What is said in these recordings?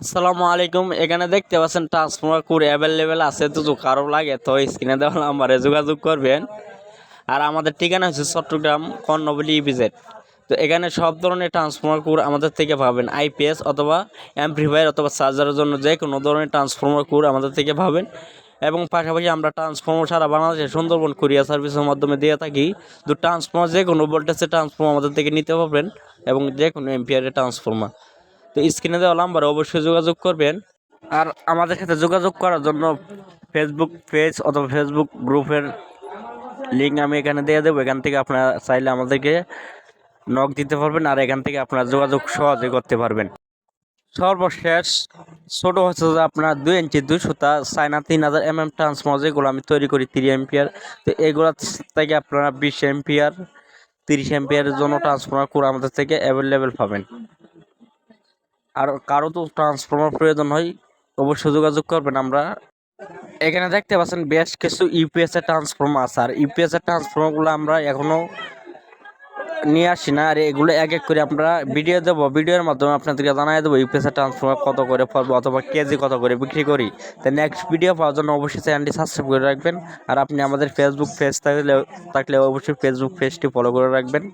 আসসালামু আলাইকুম। এখানে দেখতে পাচ্ছেন ট্রান্সফর্মার কুর অ্যাভেলেবেল আছে। তো কারও লাগে তো স্ক্রিনে দেওয়া নাম্বারে যোগাযোগ করবেন। আর আমাদের ঠিকানা হচ্ছে চট্টগ্রাম কর্ণবলী ইপিজেড তো এখানে সব ধরনের ট্রান্সফর্মার কুর আমাদের থেকে পাবেন। আইপিএস অথবা অ্যাম্প্লিফায়ার অথবা চার্জারের জন্য যে কোনো ধরনের ট্রান্সফর্মার কুর আমাদের থেকে পাবেন। এবং পাশাপাশি আমরা ট্রান্সফর্মার সারা বাংলাদেশে সুন্দরবন কুরিয়ার সার্ভিসের মাধ্যমে দিয়ে থাকি। তো ট্রান্সফর্মার যে কোনো ভোল্টেজের ট্রান্সফর্মার আমাদের থেকে নিতে পারবেন। এবং যে কোনো এম্পিয়ারের ট্রান্সফর্মার তো স্ক্রিনে দেওয়া নাম্বারে অবশ্যই যোগাযোগ করবেন। আর আমাদের সাথে যোগাযোগ করার জন্য ফেসবুক পেজ অথবা ফেসবুক গ্রুপের লিঙ্ক আমি এখানে দিয়ে দেবো। এখান থেকে আপনারা চাইলে আমাদেরকে নক দিতে পারবেন আর এখান থেকে আপনারা যোগাযোগ সহজে করতে পারবেন। সর্বশেষ, ছোট হচ্ছে যে আপনার দুই ইঞ্চি দুই সুতা, চায়না তিন হাজার এম এম ট্রান্সফর্মার যেগুলো আমি তৈরি করি তিরিশ এম্পিয়ার তো এগুলো থেকে আপনারা বিশ এম্পিয়ার তিরিশ এম্পিয়ারের জন্য ট্রান্সফর্মার করে আমাদের থেকে অ্যাভেলেবেল পাবেন। আর কারও তো ট্রান্সফর্মার প্রয়োজন হয়, অবশ্যই যোগাযোগ করবেন আমরা। এখানে দেখতে পাচ্ছেন বেশ কিছু ইউপিএসের ট্রান্সফর্মার আছে, আর ইউপিএসের ট্রান্সফর্মারগুলো আমরা এখনও নিয়ে আসি না, আর এগুলো এক এক করে আমরা ভিডিও দেবো। ভিডিওর মাধ্যমে আপনাদেরকে জানাই দেবো ইউপিএস এর ট্রান্সফর্মার কত করে পড়ব অথবা কেজি কত করে বিক্রি করি। তাই নেক্সট ভিডিও পাওয়ার জন্য অবশ্যই চ্যানেলটি সাবস্ক্রাইব করে রাখবেন, আর আপনি আমাদের ফেসবুক পেজ থাকলে থাকলে অবশ্যই ফেসবুক পেজটি ফলো করে রাখবেন।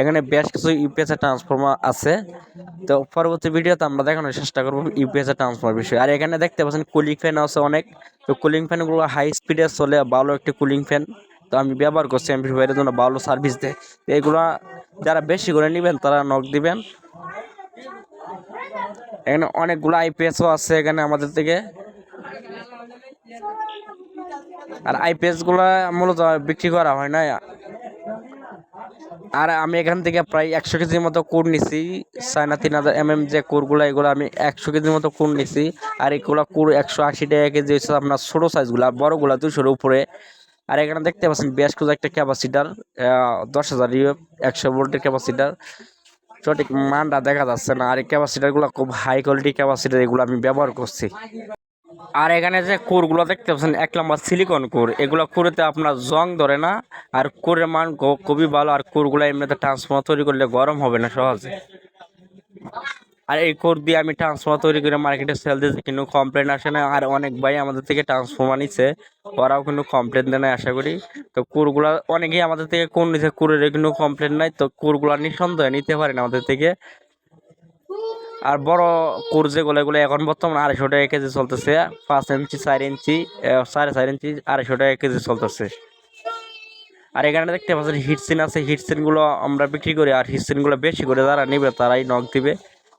এখানে বেশ কিছু ইউপিএস এর ট্রান্সফর্মার আছে। তো পরবর্তী ভিডিওতে আমরা দেখানোর চেষ্টা করব ইউপিএস এর ট্রান্সফর্মার বিষয়। আর এখানে দেখতে পাচ্ছেন কুলিং ফ্যান আছে অনেক। তো কুলিং ফ্যানগুলো হাই স্পিডে চলে, ভালো একটি কুলিং ফ্যান তো আমি ব্যবহার করছি এমপ্লিফায়ারের জন্য ভালো সার্ভিস দেয়। তো এগুলো যারা বেশি করে নেবেন তারা নক দিবেন। এখানে অনেকগুলো আইপিএসও আছে এখানে আমাদের থেকে। আর আইপিএসগুলা মূলত বিক্রি করা হয় না। আর আমি এখান থেকে প্রায় একশো কেজির মতো কুড় নিছি। চায়না তিন হাজার এম এম যে কুড়গুলো, এগুলো আমি একশো কেজির মতো কুড় নিছি। আর এগুলো কুড় একশো আশি টাকা কেজি হচ্ছে আপনার ছোটো সাইজগুলো আর বড়গুলো দুশোর উপরে। আর এখানে দেখতে পাচ্ছেন বেশ কিছু একটা ক্যাপাসিটার দশ হাজার একশো ভোল্টের ক্যাপাসিটার সঠিক মানটা দেখা যাচ্ছে না, আর এই ক্যাপাসিটারগুলো খুব হাই কোয়ালিটি ক্যাপাসিটার এগুলো আমি ব্যবহার করছি। আর এখানে যে কোরগুলো দেখতে পাচ্ছেন, এক নম্বর সিলিকন কোর, এগুলো কোরেতে আপনার জং ধরে না, আর কোরের মান খুবই ভালো, আর কোরগুলো এমনিতে ট্রান্সফর্মার তৈরি করলে গরম হবে না সহজে। আর এই কোর দিয়ে আমি ট্রান্সফর্মার তৈরি করে মার্কেটে সেল দিয়েছি, কিন্তু কমপ্লেন আসে না আর অনেক ভাই আমাদের থেকে ট্রান্সফর্মার নিচ্ছে ওরাও কিন্তু কমপ্লেন দেয় না আশা করি। তো কোরগুলো অনেকেই আমাদের থেকে কোন নিচ্ছে কোরের কিন্তু কমপ্লেন নাই, তো কোরগুলো নিঃসন্দেহে নিতে পারেন আমাদের থেকে। আর বড় কোর যেগুলো, এগুলো এখন বর্তমানে আড়াইশো টাকা কেজি চলতেছে, পাঁচ ইঞ্চি, চার ইঞ্চি সাড়ে চার ইঞ্চি, আড়াইশো টাকা কেজি চলতেছে। আর এখানে দেখতে পাচ্ছেন হিটসিন আছে হিটসিনগুলো আমরা বিক্রি করি, আর হিটসিনগুলো বেশি করে যারা নেবে, তারাই নখ দিবে।